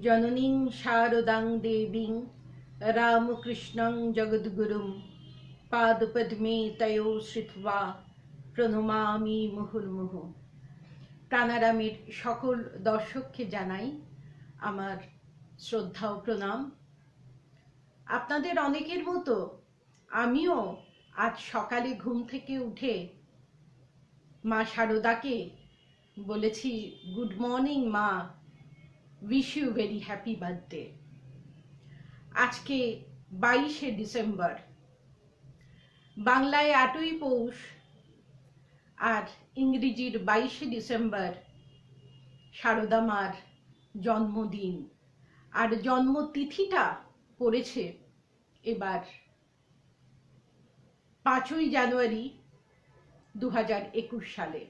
জননীং শারদাং দেবীং রামকৃষ্ণং জগদ্গুরুম পাদপদ্মে তয়ো শ্রিত্বা প্রণমামি মুহুর্মুহু। প্রাণারামের সকল দর্শককে জানাই আমার শ্রদ্ধা ও প্রণাম। আপনাদের অনেকের মতো আমিও আজ সকালে ঘুম থেকে উঠে মা শারদাকে বলেছি, গুড মর্নিং মা। Wish you very happy birthday আজকে বাইশে ডিসেম্বর। বাংলায় আটই পৌষ আর ইংরেজির বাইশে ডিসেম্বর শারদা মার জন্মদিন। আর জন্মতিথিটা পড়েছে এবার পাঁচই জানুয়ারি দু হাজার একুশ সালে।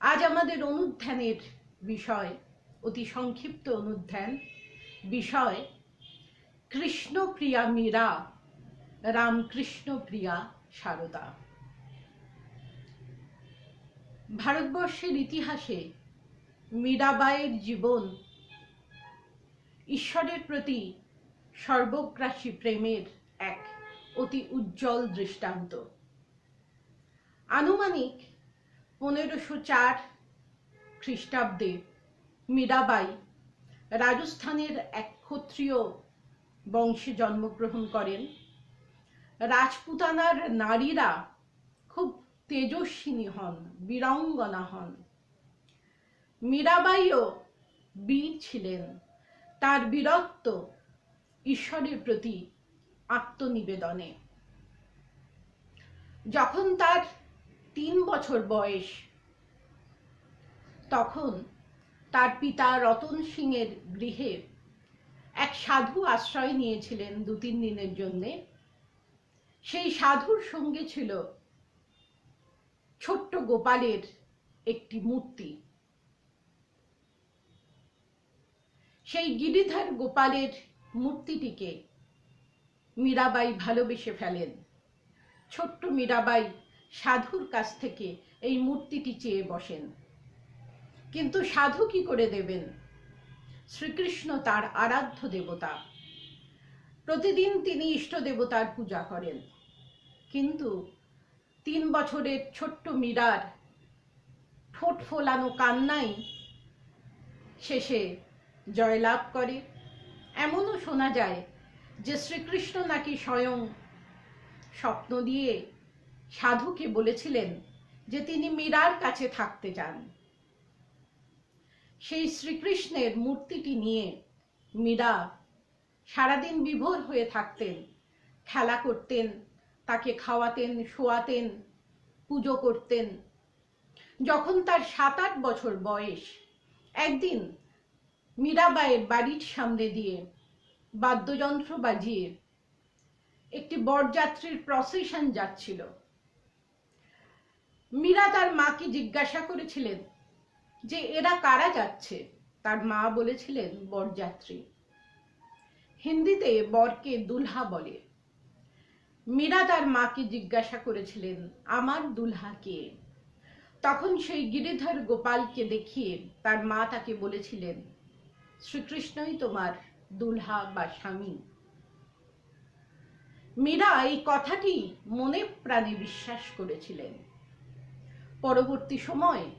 আজ আমাদের অনুধ্যানের বিষয়, অতি সংক্ষিপ্ত অনুধ্যান। বিষয় কৃষ্ণপ্রিয়া মীরা, রামকৃষ্ণ প্রিয়া সারদা। ভারতবর্ষের ইতিহাসে মীরাবাইয়ের জীবন ঈশ্বরের প্রতি সর্বগ্রাসী প্রেমের এক অতি উজ্জ্বল দৃষ্টান্ত। আনুমানিক পনেরোশো চার খ্রিস্টাব্দে মীরাবাই রাজস্থানের এক ক্ষত্রিয় বংশে জন্মগ্রহণ করেন। রাজপুতানার নারীরা খুব তেজস্বিনী হন, বীরাঙ্গনা হন। মীরাবাইও বীর ছিলেন। তার বীরত্ব ঈশ্বরের প্রতি আত্মনিবেদনে। যখন তার তিন বছর বয়স তখন তার পিতা রতন সিংয়ের গৃহে এক সাধু আশ্রয় নিয়েছিলেন দু তিন দিনের জন্যে। সেই সাধুর সঙ্গে ছিল ছোট্ট গোপালের একটি মূর্তি। সেই গিরিধর গোপালের মূর্তিটিকে মীরাবাই ভালোবেসে ফেলেন। ছোট্ট মীরাবাই সাধুর কাছ থেকে এই মূর্তিটি চেয়ে বসেন। কিন্তু সাধু কি করে দেবেন? শ্রীকৃষ্ণ তার আরাধ্য দেবতা। প্রতিদিন তিনি ইষ্ট দেবতার পূজা করেন। কিন্তু তিন বছরের ছোট্ট মীরার ঠোঁট ফোলানো কান্নাই শেষে জয়লাভ করে। এমনও শোনা যায় যে শ্রীকৃষ্ণ নাকি স্বয়ং স্বপ্ন দিয়ে সাধুকে বলেছিলেন যে তিনি মীরার কাছে থাকতে চান। সেই শ্রীকৃষ্ণের মূর্তিটি নিয়ে মীরা সারাদিন বিভোর হয়ে থাকতেন, খেলা করতেন, তাকে খাওয়াতেন, শোয়াতেন, পুজো করতেন। যখন তার সাত আট বছর বয়স, একদিন মীরাবাইয়ের বাড়ির সামনে দিয়ে বাদ্যযন্ত্র বাজিয়ে একটি বরযাত্রীর প্রসেশন যাচ্ছিল। মীরা তার মাকে জিজ্ঞাসা করেছিলেন যে এরা কারা যাচ্ছে? তার মা বলেছিলেন, বরযাত্রী। হিন্দিতে বরকে দুলহা বলে। মীরা তার মাকে জিজ্ঞাসা করেছিলেন, আমার দুলহা কে? তখন সেই গিরিধর গোপালকে দেখিয়ে তার মা তাকে বলেছিলেন, শ্রীকৃষ্ণই তোমার দুলহা বা স্বামী। মীরা এই কথাটি মনে প্রাণে বিশ্বাস করেছিলেন। পরবর্তী সময়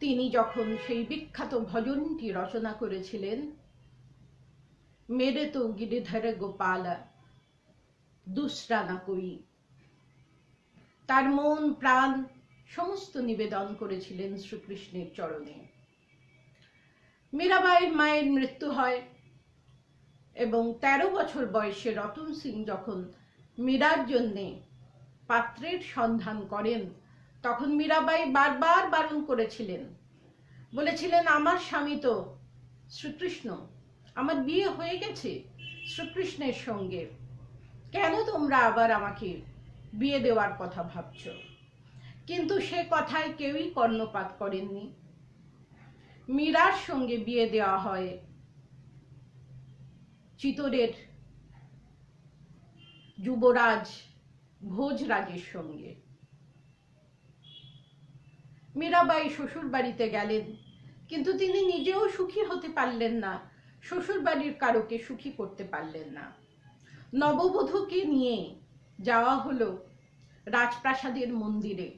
তিনি যখন সেই বিখ্যাত ভজনটি রচনা করেছিলেন, মেরে তো গিরিধর গোপাল, দুসরা না কই তার মন, প্রাণ সমস্ত নিবেদন করেছিলেন শ্রীকৃষ্ণের চরণে। মীরাবাইয়ের মায়ের মৃত্যু হয় এবং ১৩ বছর বয়সে রতন সিং যখন মীরার জন্যে পাত্রের সন্ধান করেন তখন মীরাবাই বারবার বারণ করেছিলেন। বলেছিলেন, আমার স্বামী তো শ্রীকৃষ্ণ, আমার বিয়ে হয়ে গেছে শ্রীকৃষ্ণের সঙ্গে। কেন তোমরা আবার আমাকে বিয়ে দেওয়ার কথা ভাবছ? কিন্তু সে কথায় কেউই কর্ণপাত করেননি। মীরার সঙ্গে বিয়ে দেওয়া হয় চিতরের যুবরাজ ভোজরাজের সঙ্গে। মীরাবাই শ্বশুর বাড়িতে গেলেন। কিন্তু তিনি নিজেও সুখী হতে পারলেন না। শ্বশুর বাড়ির কারোকে সুখী করতে পারলেন না। নববধূকে নিয়ে যাওয়া হলো রাজপ্রাসাদের মন্দিরে।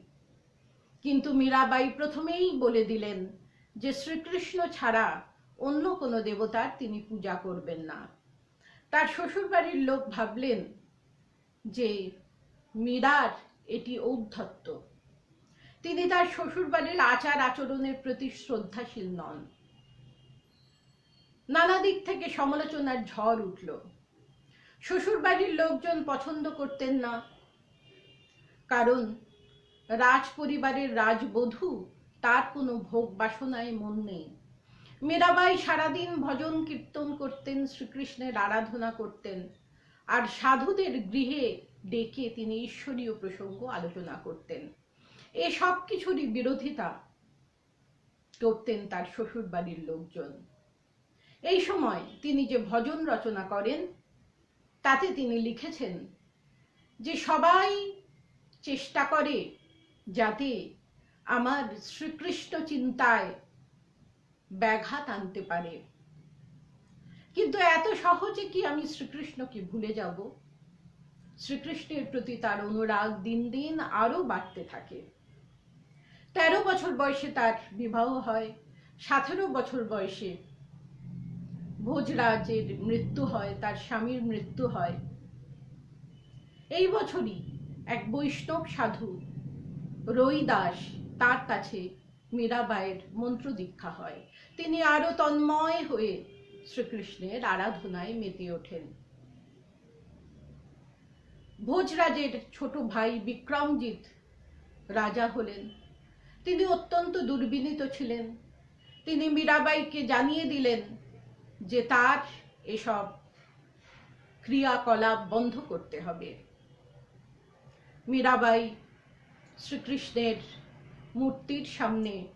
কিন্তু মীরাবাই প্রথমেই বলে দিলেন যে, শ্রীকৃষ্ণ ছাড়া অন্য কোনো দেবতার তিনি পূজা করবেন না। তার শ্বশুরবাড়ির লোক ভাবলেন যে, মীরার এটি ঔদ্ধত্য। তিনি তার শ্বশুরবাড়ির আচার আচরণের প্রতি শ্রদ্ধাশীল নন। নানা দিক থেকে সমালোচনার ঝড় উঠল। শ্বশুরবাড়ির লোকজন পছন্দ করতেন না। কারণ রাজ পরিবারের রাজবধূ, তার কোনো ভোগ বাসনায় মন নেই। মীরাবাই সারাদিন ভজন কীর্তন করতেন, শ্রীকৃষ্ণের আরাধনা করতেন। আর সাধুদের গৃহে ডেকে তিনি ঈশ্বরীয় প্রসঙ্গ আলোচনা করতেন। এ সব কিছুরই বিরোধিতা করতেন তার শ্বশুর বাড়ির লোকজন। এই সময় তিনি যে ভজন রচনা করেন, তাতে তিনি লিখেছেন যে সবাই চেষ্টা করে যাতে আমার শ্রীকৃষ্ণ চিন্তায় ব্যাঘাত আনতে পারে। কিন্তু এত সহজে কি আমি শ্রীকৃষ্ণকে ভুলে যাব? শ্রীকৃষ্ণের প্রতি তার অনুরাগ দিন দিন আরও বাড়তে থাকে। তেরো বছর বয়সে তার বিবাহ হয়, সতেরো বছর বয়সে ভোজরাজের মৃত্যু হয়, তার স্বামীর মৃত্যু হয়। এই বছরই এক বৈষ্ণব সাধু রইদাস তার কাছে মীরাবাইয়ের মন্ত্র দীক্ষা হয়। তিনি আরও তন্ময় হয়ে শ্রীকৃষ্ণের আরাধনায় মেতে ওঠেন। ভোজরাজের ছোট ভাই বিক্রমজিৎ রাজা হলেন। তিনি অত্যন্ত দুর্বিনীত ছিলেন। তিনি মীরাবাইকে জানিয়ে দিলেন যে তার এসব ক্রিয়াকলাপ বন্ধ করতে হবে। মীরাবাই শ্রীকৃষ্ণের মূর্তির সামনে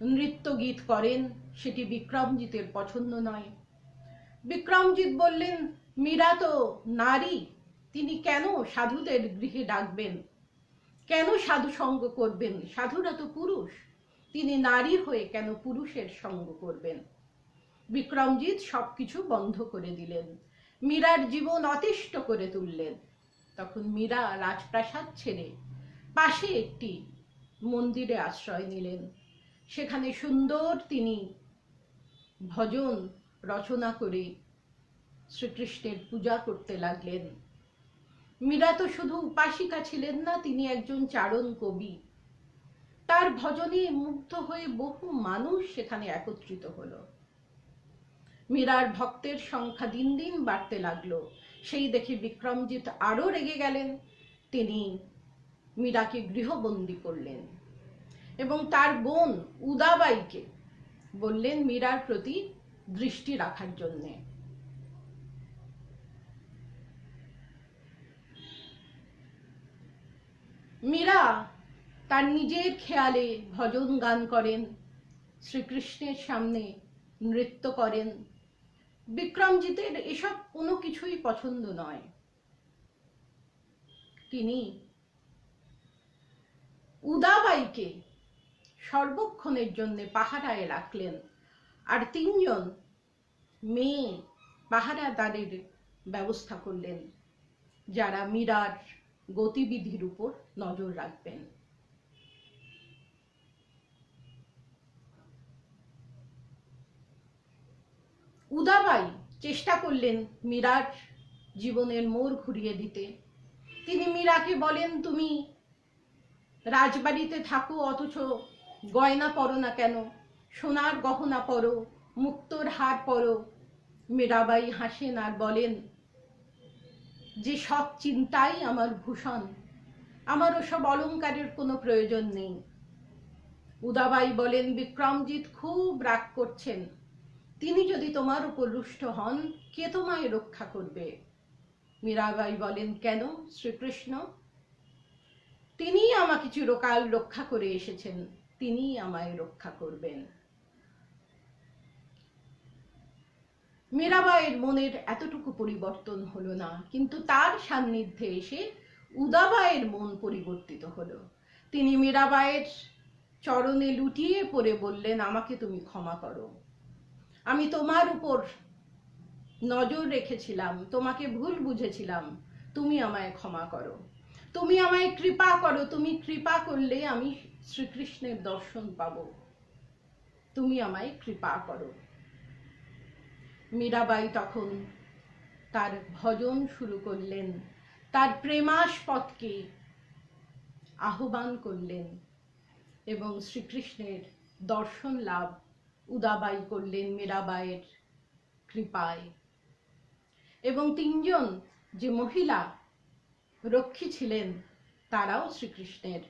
নৃত্য গীত করেন, সেটি বিক্রমজিতের পছন্দ নয়। বিক্রমজিৎ বললেন, মীরা তো নারী, তিনি কেন সাধুদের গৃহে ডাকবেন? কেন সাধু সঙ্গ করবেন? সাধুরা তো পুরুষ। তিনি নারী হয়ে কেন পুরুষের সঙ্গ করবেন? বিক্রমজিৎ সবকিছু বন্ধ করে দিলেন। মীরার জীবন অতিষ্ঠ করে তুললেন। তখন মীরা রাজপ্রাসাদ ছেড়ে পাশে একটি মন্দিরে আশ্রয় নিলেন। সেখানে সুন্দর তিনি ভজন রচনা করে শ্রীকৃষ্ণের পূজা করতে লাগলেন। মীরা তো শুধু উপাসিকা ছিলেন না, তিনি একজন চারণ কবি। তার ভজনে মুগ্ধ হয়ে বহু মানুষ সেখানে একত্রিত হলো। মীরার ভক্তের সংখ্যা দিন দিন বাড়তে লাগল। সেই দেখে বিক্রমজিৎ আরও রেগে গেলেন। তিনি মীরাকে গৃহবন্দী করলেন এবং তার বোন উদাবাইকে বললেন, মীরার প্রতি দৃষ্টি রাখার জন্যে। মীরা তার নিজের খেয়ালে ভজন গান করেন, শ্রীকৃষ্ণের সামনে নৃত্য করেন। বিক্রমজিতের এসব কোনো কিছুই পছন্দ নয়। তিনি উদাবাইকে সর্বক্ষণের জন্য পাহারায় রাখলেন আর তিনজন মেয়ে পাহারাদারের ব্যবস্থা করলেন, যারা মীরার গতিবিধির উপর নজর রাখবেন। উদাবাই চেষ্টা করলেন মীরার জীবনের মোড় ঘুরিয়ে দিতে। তিনি মীরাকে বলেন, তুমি রাজবাড়িতে থাকো, অথচ গয়না পরো না কেন? সোনার গহনা পরো, মুক্তোর হার পরো। মীরাবাই হাসেন আর বলেন যে সব চিন্তাই আমার ভূষণ। আমার ওসব অলঙ্কারের কোনো প্রয়োজন নেই। উদাবাই বলেন, বিক্রমজিৎ খুব রাগ করছেন। তিনি যদি তোমার উপর রুষ্ট হন, কে তোমায় রক্ষা করবে? মীরাবাই বলেন, কেন শ্রীকৃষ্ণ? তিনি আমাকে চিরকাল রক্ষা করে এসেছেন তিনি আমায় রক্ষা করবেন। মীরাবাইয়ের মনের এতটুকু পরিবর্তন হলো না, কিন্তু তার সান্নিধ্যে এসে উদাবাইয়ের মন পরিবর্তিত হলো। তিনি মীরাবাইয়ের চরণে লুটিয়ে পড়ে বললেন, আমাকে তুমি ক্ষমা করো। আমি তোমার উপর নজর রেখেছিলাম, তোমাকে ভুল বুঝেছিলাম। তুমি আমায় ক্ষমা করো। তুমি আমায় কৃপা করো। তুমি কৃপা করলে আমি শ্রীকৃষ্ণের দর্শন পাব। তুমি আমায় কৃপা করো। মীরাবাই তখন তার ভজন শুরু করলেন, তার প্রেমাস্পদকে আহ্বান করলেন এবং শ্রীকৃষ্ণের দর্শন লাভ উদাবাই করলেন মীরাবাইয়ের কৃপায়। এবং তিনজন যে মহিলা রক্ষী ছিলেন, তারাও শ্রীকৃষ্ণের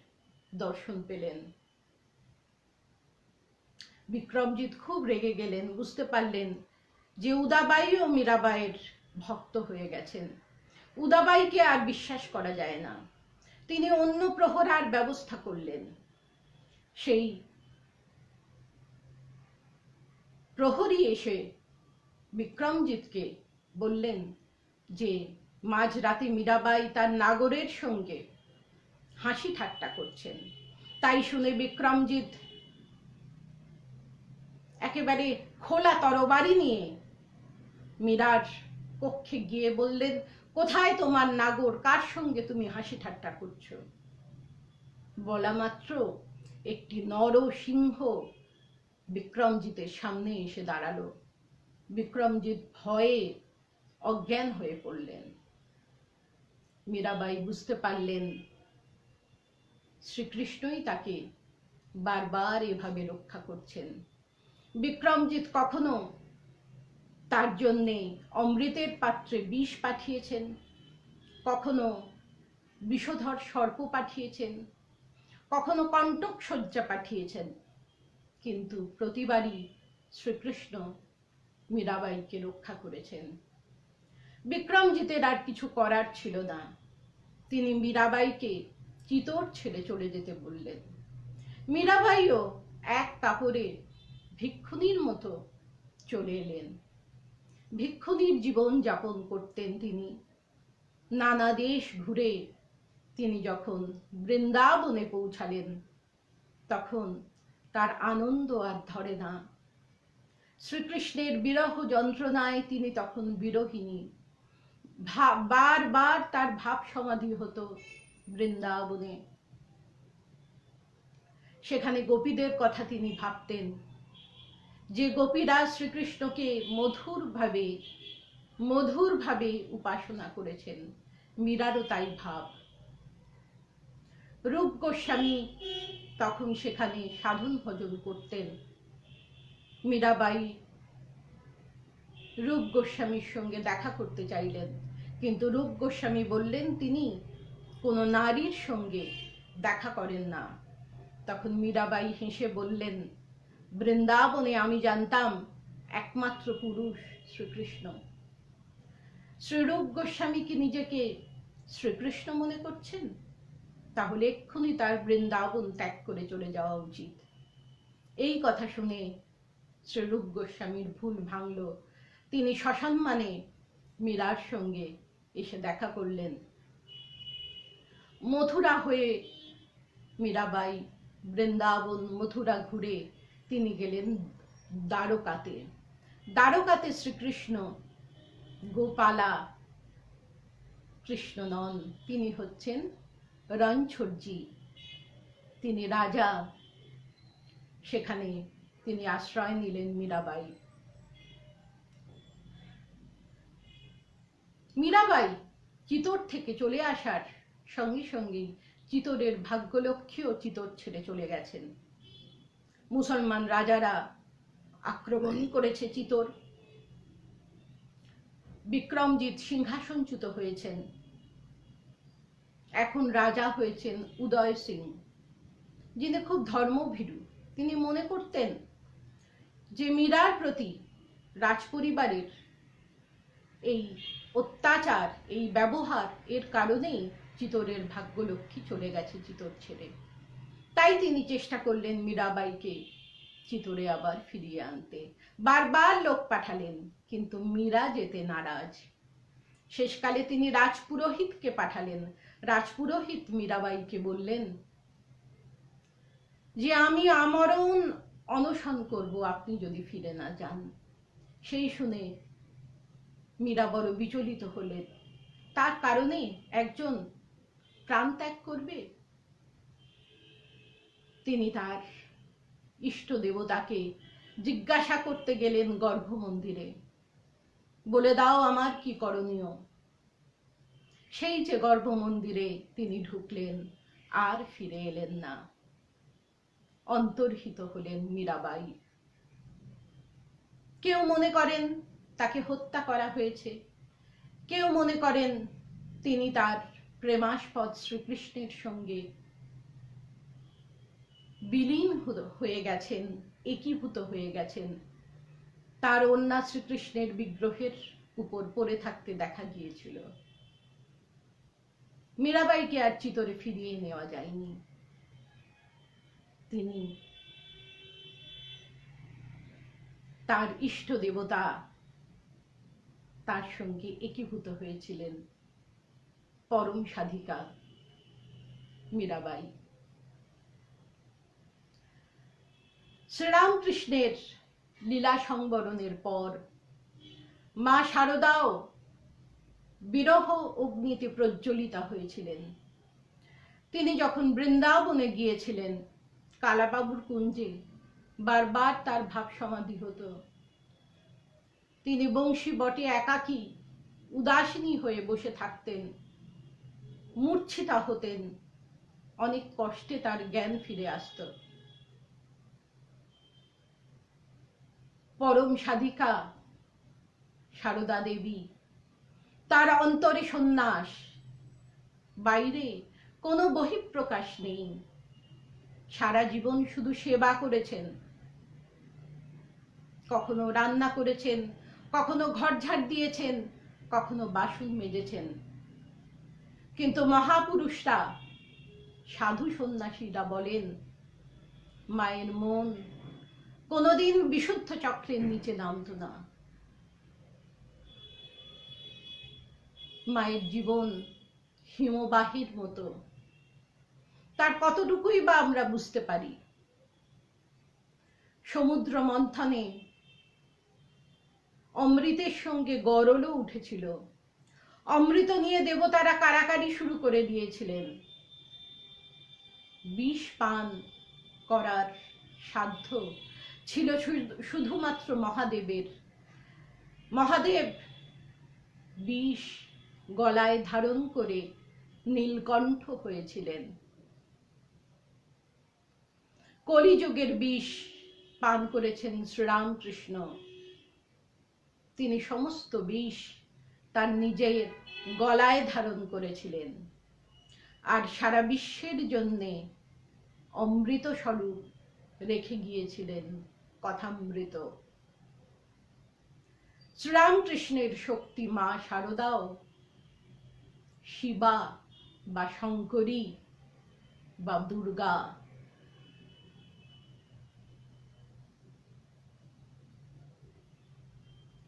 দর্শন পেলেন। বিক্রমজিৎ খুব রেগে গেলেন, বুঝতে পারলেন যে উদাবাই ও মীরাবাইয়ের ভক্ত হয়ে গেছেন। উদাবাইকে আর বিশ্বাস করা যায় না। তিনি অন্য প্রহরার ব্যবস্থা করলেন। সেই প্রহরী এসে বিক্রমজিৎকে বললেন যে, মাঝরাতে মীরাবাই তার নাগরের সঙ্গে হাসি ঠাট্টা করছেন। তাই শুনে বিক্রমজিৎ একেবারে খোলা তরবারি নিয়ে মীরার কক্ষে গিয়ে বললেন, কোথায় তোমার নাগর? কার সঙ্গে তুমি হাসি ঠাট্টা করছ? বলা মাত্র একটি নর সিংহ বিক্রমজিতের সামনে এসে দাঁড়াল। বিক্রমজিৎ ভয়ে অজ্ঞান হয়ে পড়লেন। মীরাবাই বুঝতে পারলেন, শ্রীকৃষ্ণই তাকে বারবার এভাবে রক্ষা করছেন। বিক্রমজিৎ কখনো তার জন্যে অমৃতের পাত্রে বিষ পাঠিয়েছেন। কখনো বিষধর সর্প পাঠিয়েছেন। কখনো কণ্টক শয্যা পাঠিয়েছেন। কিন্তু প্রতিবারই শ্রীকৃষ্ণ মীরাবাইকে রক্ষা করেছেন। বিক্রমজিতের আর কিছু করার ছিল না। তিনি মীরাবাইকে চিতর ছেড়ে চলে যেতে বললেন। মীরাবাইও এক কাপড়ে ভিক্ষুণীর মতো চলে এলেন। ভিক্ষুণীর জীবন যাপন করতেন তিনি। নানা দেশ ঘুরে তিনি যখন বৃন্দাবনে পৌঁছালেন, তখন তার আনন্দ আর ধরে না। শ্রীকৃষ্ণের বিরহ যন্ত্রণায় তিনি তখন বিরহিনী ভাব বারবার তার ভাব সমাধি হতো বৃন্দাবনে। সেখানে গোপীদের কথা তিনি ভাবতেন। যে গোপীরা শ্রীকৃষ্ণকে মধুরভাবে মধুরভাবে উপাসনা করেছেন, মীরারও তাই ভাব। রূপ গোস্বামী তখন সেখানে সাধন ভজন করতেন। মীরাবাই রূপ গোস্বামীর সঙ্গে দেখা করতে চাইলেন, কিন্তু রূপ গোস্বামী বললেন, তিনি কোনো নারীর সঙ্গে দেখা করেন না। তখন মীরাবাই হেসে বললেন বৃন্দাবনে আমি জানতাম একমাত্র পুরুষ শ্রীকৃষ্ণ। শ্রীরূপ গোস্বামী কি নিজেকে শ্রীকৃষ্ণ মনে করছেন? তাহলে এক্ষুনি তার বৃন্দাবন ত্যাগ করে চলে যাওয়া উচিত। এই কথা শুনে শ্রীরূপ গোস্বামীর ভুল ভাঙল। তিনি সসম্মানে মীরার সঙ্গে এসে দেখা করলেন। মথুরা হয়ে মীরাবাই বৃন্দাবন মথুরা ঘুরে তিনি গেলেন দ্বারকাতে। দ্বারকাতে শ্রীকৃষ্ণ গোপালা কৃষ্ণ নন তিনি হচ্ছেন রণছড়জি তিনি রাজা। সেখানে তিনি আশ্রয় নিলেন মীরাবাই মীরাবাই চিতোর থেকে চলে আসার সঙ্গে সঙ্গেই চিতোরের ভাগ্যলক্ষ্মীও চিতোর ছেড়ে চলে গেছেন। মুসলমান রাজারা আক্রমণ করেছে চিতোর। বিক্রমজিৎ সিংহাসনচ্যুত হয়েছেন। এখন রাজা হয়েছেন উদয় সিং যিনি খুব ধর্মভীরু। তিনি মনে করতেন যে মীরার প্রতি রাজপরিবারের এই অত্যাচার এই ব্যবহার এর কারণেই চিতোরের ভাগ্যলক্ষ্মী চলে গেছে চিতোর ছেড়ে। তাই তিনি চেষ্টা করলেন মীরাবাইকে চিতরে আবার ফিরিয়ে আনতে। বারবার লোক পাঠালেন, কিন্তু মীরা যেতে নারাজ। শেষকালে তিনি রাজপুরোহিতকে পাঠালেন। রাজপুরোহিত মীরাবাইকে বললেন, যে আমি আমরণ অনশন করব, আপনি যদি ফিরে না যান। সেই শুনে মীরা বড় বিচলিত হলেন। তার কারণে একজন প্রাণ ত্যাগ করবে তিনি তার ইষ্ট দেবতাকে জিজ্ঞাসা করতে গেলেন গর্ভ মন্দিরে বলে, দাও আমার কি করণীয়? সেই যে গর্ভ মন্দিরে তিনি ঢুকলেন, আর ফিরে এলেন না। অন্তর্হিত হলেন মীরাবাই কেউ মনে করেন তাকে হত্যা করা হয়েছে। কেউ মনে করেন তিনি তার প্রেমাস্পদ শ্রীকৃষ্ণের সঙ্গে বিলীন হয়ে গেছেন, একীভূত হয়ে গেছেন। তার অন্যা শ্রীকৃষ্ণের বিগ্রহের উপর পড়ে থাকতে দেখা গিয়েছিল। মীরাবাইকে আর চিতরে ফিরিয়ে নেওয়া যায়নি। তিনি তার ইষ্ট দেবতা তার সঙ্গে একীভূত হয়েছিলেন, পরম সাধিকা মীরাবাই। শ্রীরামকৃষ্ণের লীলা সংবরণের পর মা শারদাও বিরহ অগ্নিতে প্রজ্বলিতা হয়েছিলেন। তিনি যখন বৃন্দাবনে গিয়েছিলেন, কালাবাবুর কুঞ্জে বারবার তার ভাব সমাধি হতো। তিনি বংশী বটে একাকী উদাসিনী হয়ে বসে থাকতেন, মূর্ছিতা হতেন, অনেক কষ্টে তার জ্ঞান ফিরে আসত। পরম সাধিকা সারদা দেবী। তার অন্তরে সন্ন্যাস। বাইরে কোনো বহিঃপ্রকাশ নেই। সারা জীবন শুধু সেবা করেছেন। কখনো রান্না করেছেন, কখনো ঘর ঝাড় দিয়েছেন, কখনো বাসন মেজেছেন। কিন্তু মহাপুরুষরা সাধু সন্ন্যাসীরা বলেন, মায়ের মন কোনোদিন বিশুদ্ধ চক্রের নিচে নামতো না। মায়ের জীবন হিমবাহের মতো। তার কতটুকুই বা আমরা বুঝতে পারি? সমুদ্র মন্থনে অমৃতের সঙ্গে গরলও উঠেছিল। অমৃত নিয়ে দেবতারা কারাকারি শুরু করে দিয়েছিলেন। বিষ পান করার সাধ্য ছিল শুধুমাত্র মহাদেবের। মহাদেব বিষ গলায় ধারণ করে নীলকণ্ঠ হয়েছিলেন। কলিযুগের বিষ পান করেছেন শ্রীরামকৃষ্ণ। তিনি সমস্ত বিষ তার নিজের গলায় ধারণ করেছিলেন। আর সারা বিশ্বের জন্যে অমৃত স্বরূপ রেখে গিয়েছিলেন। কথামৃত। শ্রীরামকৃষ্ণের শক্তি মা শারদাও শিবা বা শঙ্করী বা দুর্গা।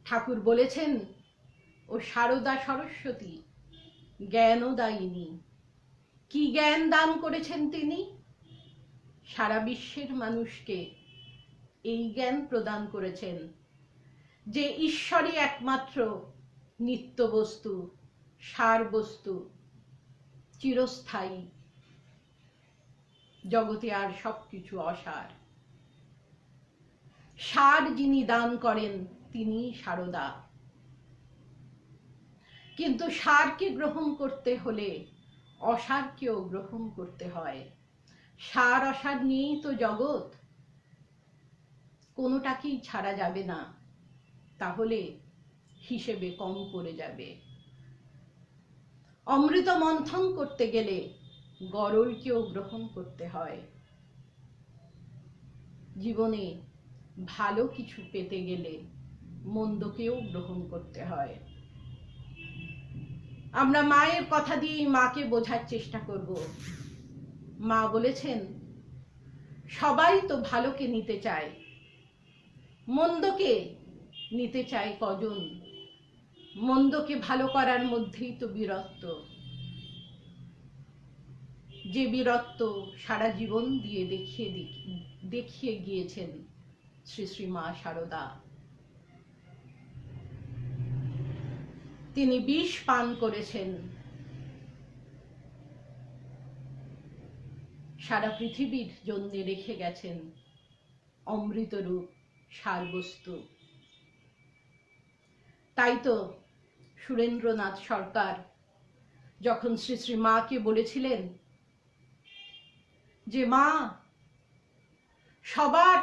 ঠাকুর বলেছেন, ও শারদা সরস্বতী, জ্ঞানদায়িনী। কি জ্ঞান দান করেছেন তিনি? সারা বিশ্বের মানুষকে এই জ্ঞান প্রদান করেছেন, যে ঈশ্বরই একমাত্র নিত্য বস্তু সার বস্তু চিরস্থায়ী, জগতে আর সবকিছু অসার। সার যিনি দান করেন, তিনি সারদা। কিন্তু সারকে গ্রহণ করতে হলে অসারকেও গ্রহণ করতে হয়। সার অসার নিয়েই তো জগৎ। কোনোটাকেই ছাড়া যাবে না। তাহলে হিসেবে কম পড়ে যাবে। অমৃত মন্থন করতে গেলে গরলকেও গ্রহণ করতে হয়। জীবনে ভালো কিছু পেতে গেলে মন্দকেও গ্রহণ করতে হয়। আমরা মায়ের কথা দিয়েই মাকে বোঝার চেষ্টা করব। মা বলেছেন, সবাই তো ভালোকে নিতে চায় মন্দকে নিতে চায় কজন? মন্দকে ভালো করার মধ্যেই তো বীরত্ব। যে বীরত্ব সারা জীবন দিয়ে দেখিয়ে দেখিয়ে গিয়েছেন শ্রী শ্রী মা শারদা তিনি বিষ পান করেছেন। সারা পৃথিবীর জন্য রেখে গেছেন অমৃতরূপ সারবস্তু। তাই তো সুরেন্দ্রনাথ সরকার যখন শ্রী শ্রী মাকে বলেছিলেন যে, মা, সবার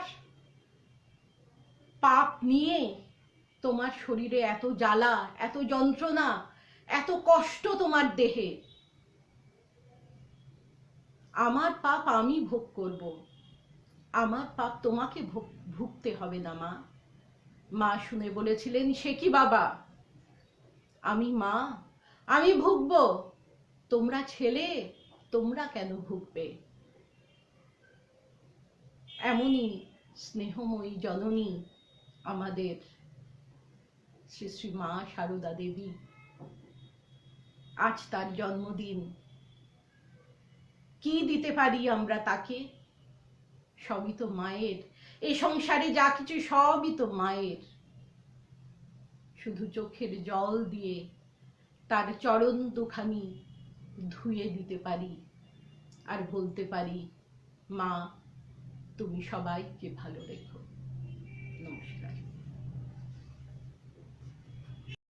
পাপ নিয়ে তোমার শরীরে এত জ্বালা, এত যন্ত্রণা, এত কষ্ট তোমার দেহে, আমার পাপ আমি ভোগ করব, আমার পাপ তোমাকে ভোগ- ভুগতে হবে না মা। মা শুনে বলেছিলেন, সে কি বাবা? আমি মা, আমি ভুগবো। তোমরা ছেলে, তোমরা কেন ভুগবে? এমনই স্নেহময়ী জননী আমাদের শ্রী শ্রী মা সারদা দেবী। আজ তার জন্মদিন। কি দিতে পারি আমরা তাকে? সবই তো মায়ের এই সংসারে যা কিছু সবই তো মায়ের। শুধু চোখের জল দিয়ে তার চরণ দুখানি ধুয়ে দিতে পারি আর বলতে পারি, মা, তুমি সবাইকে ভালো রেখো।